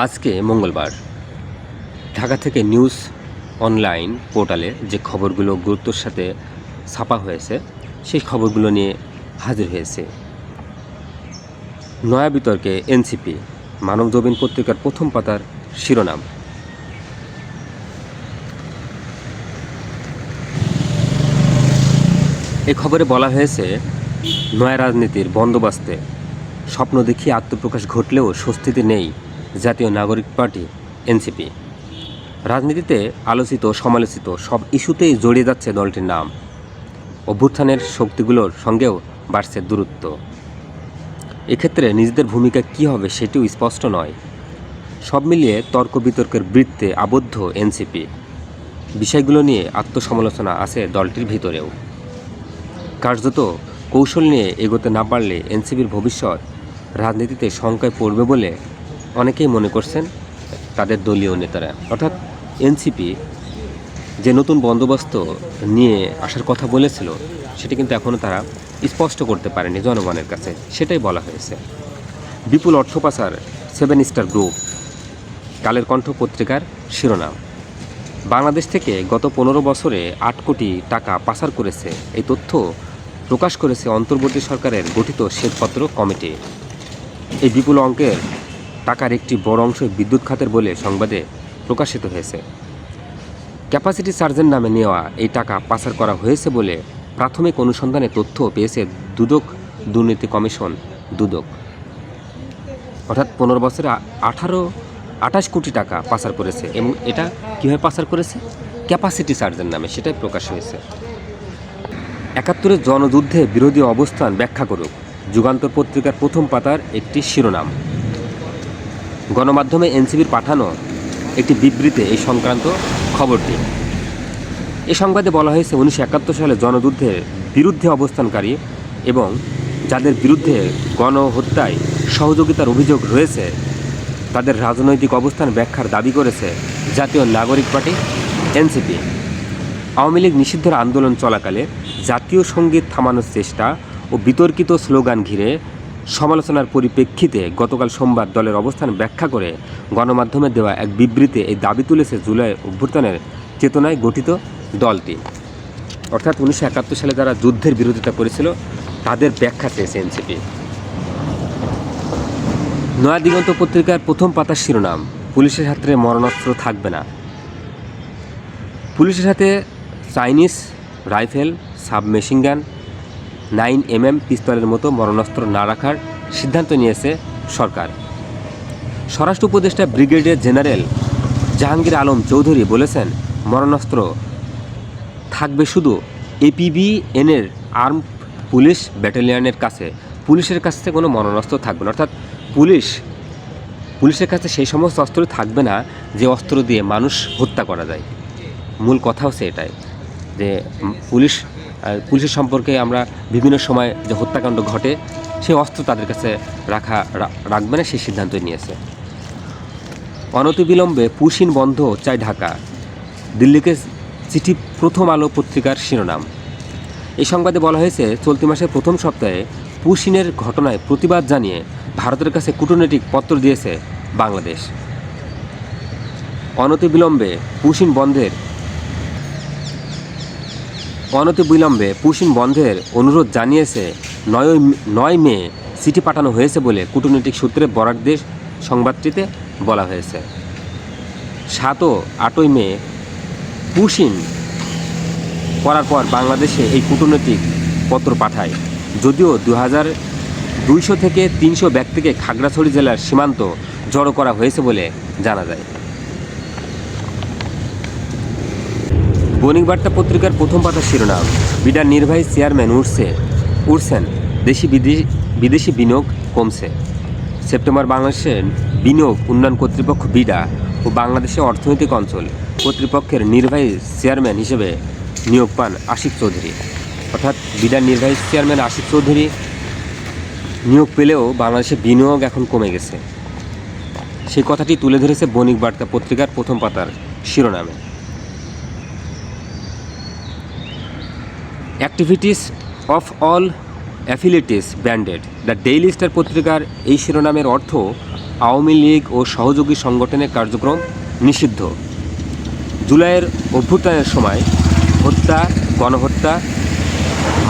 আজকে মঙ্গলবার। ঢাকা থেকে নিউজ অনলাইন পোর্টালে যে খবরগুলো গুরুত্বর সাথে ছাপা হয়েছে, সেই খবরগুলো নিয়ে হাজির হয়েছে। নয়া বিতর্কে এনসিপি মানবজবিন পত্রিকার প্রথম পাতার শিরোনাম। এ খবরে বলা হয়েছে, নয়া রাজনীতির বন্দোবস্তে। স্বপ্ন দেখিয়ে আত্মপ্রকাশ ঘটলেও স্বস্তিতে নেই জাতীয় নাগরিক পার্টি, এনসিপি। রাজনীতিতে আলোচিত, সমালোচিত সব ইস্যুতেই জড়িয়ে যাচ্ছে দলটির নাম। অভ্যুত্থানের শক্তিগুলোর সঙ্গেও বাড়ছে দূরত্ব। এক্ষেত্রে নিজেদের ভূমিকা কী হবে সেটিও স্পষ্ট নয়। সব মিলিয়ে তর্ক বিতর্কের বৃত্তে আবদ্ধ এনসিপি। বিষয়গুলো নিয়ে আত্মসমালোচনা আছে দলটির ভিতরেও। কার্যত কৌশল নিয়ে এগোতে না পারলে এনসিপির ভবিষ্যৎ রাজনীতিতে শঙ্কায় পড়বে বলে অনেকেই মনে করছেন তাদের দলীয় নেতারা। অর্থাৎ এনসিপি যে নতুন বন্দোবস্ত নিয়ে আসার কথা বলেছিল, সেটি কিন্তু এখনও তারা স্পষ্ট করতে পারেনি জনগণের কাছে। সেটাই বলা হয়েছে। বিপুল অর্থ পাচার, seven star group, Kaler Kantho পত্রিকার শিরোনাম। বাংলাদেশ থেকে গত পনেরো বছরে আট কোটি টাকা পাচার করেছে। এই তথ্য প্রকাশ করেছে অন্তর্বর্তী সরকারের গঠিত শ্বেতপত্র কমিটি। এই বিপুল অঙ্কের টাকার একটি বড় অংশ বিদ্যুৎ খাতের বলে সংবাদে প্রকাশিত হয়েছে। ক্যাপাসিটি চার্জের নামে নেওয়া এই টাকা পাচার করা হয়েছে বলে প্রাথমিক অনুসন্ধানে তথ্য পেয়েছে দুদক দুর্নীতি কমিশন দুদক। অর্থাৎ পনেরো বছরে আঠারো, আঠাশ কোটি টাকা পাচার করেছে এবং এটা কীভাবে পাচার করেছে? ক্যাপাসিটি চার্জের নামে, সেটাই প্রকাশ হয়েছে। একাত্তরের জনযুদ্ধে বিরোধী অবস্থান ব্যাখ্যা করুক। যুগান্তর পত্রিকার প্রথম পাতার একটি শিরোনাম। গণমাধ্যমে এনসিবির পাঠানো একটি বিবৃতিতে এই সংক্রান্ত খবরটি। এ সংবাদে বলা হয়েছে, উনিশশো একাত্তর সালে জনযুদ্ধের বিরুদ্ধে অবস্থানকারী এবং যাদের বিরুদ্ধে গণহত্যায় সহযোগিতার অভিযোগ রয়েছে, তাদের রাজনৈতিক অবস্থান ব্যাখ্যার দাবি করেছে জাতীয় নাগরিক পার্টি, এনসিপি। আওয়ামী লীগ নিষিদ্ধের আন্দোলন চলাকালে জাতীয় সংগীত থামানোর চেষ্টা ও বিতর্কিত স্লোগান ঘিরে সমালোচনার পরিপ্রেক্ষিতে গতকাল সোমবার দলের অবস্থান ব্যাখ্যা করে গণমাধ্যমে দেওয়া এক বিবৃতিতে এই দাবি তুলেছে জুলাই অভ্যুত্থানের চেতনায় গঠিত দলটি। অর্থাৎ উনিশশো একাত্তর সালে যারা যুদ্ধের বিরোধিতা করেছিল, তাদের ব্যাখ্যা চেয়েছে এনসিপি। নয়া দিগন্ত পত্রিকার প্রথম পাতার শিরোনাম, পুলিশের হাতে মরণাস্ত্র থাকবে না। পুলিশের সাথে Chinese rifle, submachine gun nine MM পিস্তলের মতো মরণাস্ত্র না রাখার সিদ্ধান্ত নিয়েছে সরকার। স্বরাষ্ট্র উপদেষ্টা ব্রিগেডিয়ার জেনারেল জাহাঙ্গীর আলম চৌধুরী বলেছেন, মরণাস্ত্র থাকবে শুধু এপিবিএনের আর্ম পুলিশ ব্যাটালিয়নের কাছে, পুলিশের কাছে কোনো মরণাস্ত্র থাকবে না। অর্থাৎ পুলিশ, পুলিশের কাছে সেই সমস্ত অস্ত্র থাকবে না যে অস্ত্র দিয়ে মানুষ হত্যা করা যায়। মূল কথা হচ্ছে এটাই, যে পুলিশ পুলিশের সম্পর্কে আমরা বিভিন্ন সময় যে হত্যাকাণ্ড ঘটে, সেই অস্ত্র তাদের কাছে রাখা রাখবে না সেই সিদ্ধান্ত নিয়েছে। অনতিবিলম্বে পুশিন বন্ধ চাই ঢাকা। দিল্লিকে চিঠি প্রথম আলো পত্রিকার শিরোনাম। এই সংবাদে বলা হয়েছে, চলতি মাসের প্রথম সপ্তাহে পুশিনের ঘটনায় প্রতিবাদ জানিয়ে ভারতের কাছে কূটনৈতিক পত্র দিয়েছে বাংলাদেশ। অনতিবিলম্বে পুশিন বন্ধের অনতিবিলম্বে পুশিন বন্ধের অনুরোধ জানিয়েছে নয় নয় মে চিঠি পাঠানো হয়েছে বলে কূটনৈতিক সূত্রে বরাক দেশ সংবাদটিতে বলা হয়েছে। সাত ও আটই মে পুশিন করার পর বাংলাদেশে এই কূটনৈতিক পত্র পাঠায়। যদিও দু হাজার দুইশো থেকে তিনশো ব্যক্তিকে খাগড়াছড়ি জেলার সীমান্ত জড়ো করা হয়েছে বলে জানা যায়। বণিক বার্তা পত্রিকার প্রথম পাতার শিরোনাম, বিডার নির্বাহী চেয়ারম্যান উঠছে উঠছেন দেশি বিদেশি বিদেশি বিনিয়োগ কমছে। সেপ্টেম্বর বাংলাদেশের বিনিয়োগ উন্নয়ন কর্তৃপক্ষ বিডা ও বাংলাদেশে অর্থনৈতিক অঞ্চল কর্তৃপক্ষের নির্বাহী চেয়ারম্যান হিসেবে নিয়োগ পান আশিক চৌধুরী। অর্থাৎ বিডার নির্বাহী চেয়ারম্যান আশিক চৌধুরী নিয়োগ পেলেও বাংলাদেশে বিনিয়োগ এখন কমে গেছে। সেই কথাটি তুলে ধরেছে বণিক বার্তা পত্রিকার প্রথম পাতার শিরোনামে। Activities of all affiliates branded the Daily Star পত্রিকার এই শিরোনামের অর্থ আওয়ামী লীগ ও সহযোগী সংগঠনের কার্যক্রম নিষিদ্ধ। জুলাইয়ের অভ্যুত্থানের সময় হত্যা, গণহত্যা,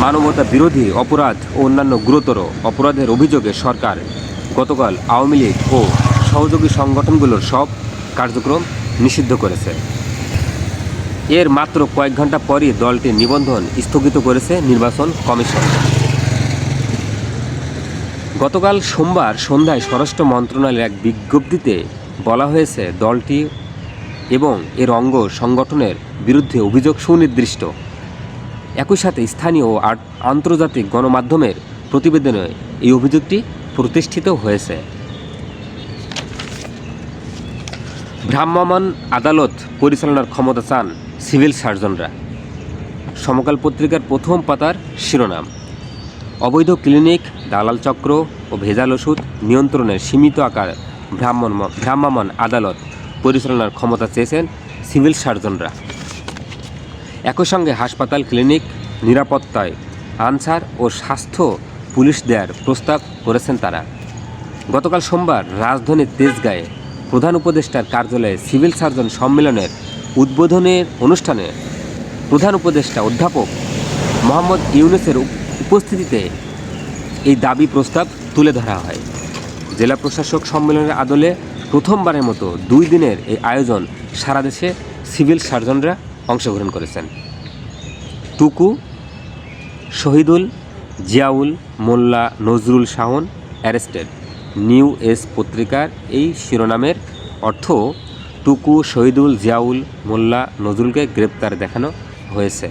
মানবতা বিরোধী অপরাধ ও অন্যান্য গুরুতর অপরাধের অভিযোগে সরকার, গতকাল আওয়ামী লীগ ও সহযোগী সংগঠনগুলোর সব কার্যক্রম নিষিদ্ধ করেছে। এর মাত্র কয়েক ঘণ্টা পরই দলটির নিবন্ধন স্থগিত করেছে নির্বাচন কমিশন। গতকাল সোমবার সন্ধ্যায় স্বরাষ্ট্র মন্ত্রণালয়ের এক বিজ্ঞপ্তিতে বলা হয়েছে দলটি এবং এর অঙ্গ সংগঠনের বিরুদ্ধে অভিযোগ সুনির্দিষ্ট। একই সাথে স্থানীয় ও আন্তর্জাতিক গণমাধ্যমের প্রতিবেদনে এই অভিযোগটি প্রতিষ্ঠিত হয়েছে। ভ্রাম্যমাণ আদালত পরিচালনার ক্ষমতা চান সিভিল সার্জনরা। সমকাল পত্রিকার প্রথম পাতার শিরোনাম। অবৈধ ক্লিনিক, দালাল চক্র ও ভেজাল ওষুধ নিয়ন্ত্রণের সীমিত আকার ভ্রাম্যমাণ ভ্রাম্যমাণ আদালত পরিচালনার ক্ষমতা চেয়েছেন সিভিল সার্জনরা। একই সঙ্গে হাসপাতাল, ক্লিনিক, নিরাপত্তায় আনসার ও স্বাস্থ্য পুলিশ দেওয়ার প্রস্তাব করেছেন তারা। গতকাল সোমবার রাজধানীর তেজগাঁয়ে প্রধান উপদেষ্টার কার্যালয়ে সিভিল সার্জন সম্মেলনের উদ্বোধনের অনুষ্ঠানে প্রধান উপদেষ্টা অধ্যাপক মোহাম্মদ ইউনুসের উপস্থিতিতে এই দাবি প্রস্তাব তুলে ধরা হয়। জেলা প্রশাসক সম্মেলনের আদলে প্রথমবারের মতো দুই দিনের এই আয়োজন সারা দেশে সিভিল সার্জনরা অংশগ্রহণ করেছেন। Tuku Shahidul, Ziaul, Molla Nazrul Shahan arrested. New Age পত্রিকার এই শিরোনামের অর্থ টুকু শহীদুল জিয়াউল মোল্লা নজরুলকে গ্রেপ্তার দেখানো হয়েছে।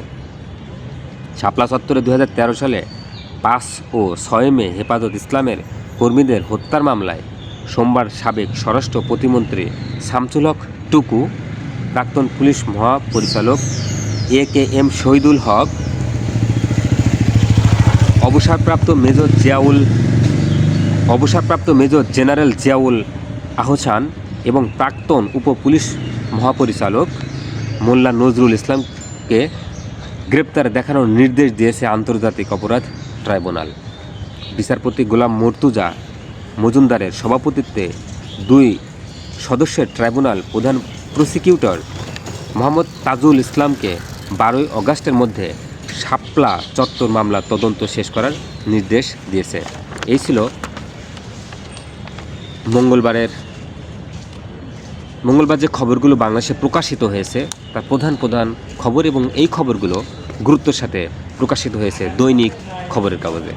শাপলা চত্বরে দু হাজার তেরো সালে পাঁচ ও ছয় মে হেফাজত ইসলামের কর্মীদের হত্যার মামলায় সোমবার সাবেক স্বরাষ্ট্র প্রতিমন্ত্রী শামসুল হক টুকু, প্রাক্তন পুলিশ মহাপরিচালক এ কে এম শহীদুল হক, অবসরপ্রাপ্ত মেজর জিয়াউল অবসরপ্রাপ্ত মেজর জেনারেল জিয়াউল আহসান এবং প্রাক্তন উপ পুলিশ মহাপরিচালক মোল্লা নজরুল ইসলামকে গ্রেপ্তার দেখানোর নির্দেশ দিয়েছে আন্তর্জাতিক অপরাধ ট্রাইব্যুনাল। বিচারপতি গোলাম মর্তুজা মজুমদারের সভাপতিত্বে দুই সদস্যের ট্রাইব্যুনাল প্রধান প্রসিকিউটর মোহাম্মদ তাজুল ইসলামকে বারোই অগাস্টের মধ্যে শাপলা চত্বর মামলা তদন্ত শেষ করার নির্দেশ দিয়েছে। এই ছিল মঙ্গলবারের মঙ্গলবার যে খবরগুলো বাংলাদেশে প্রকাশিত হয়েছে, তার প্রধান প্রধান খবর এবং এই খবরগুলো গুরুত্বের সাথে প্রকাশিত হয়েছে দৈনিক খবরের কাগজে।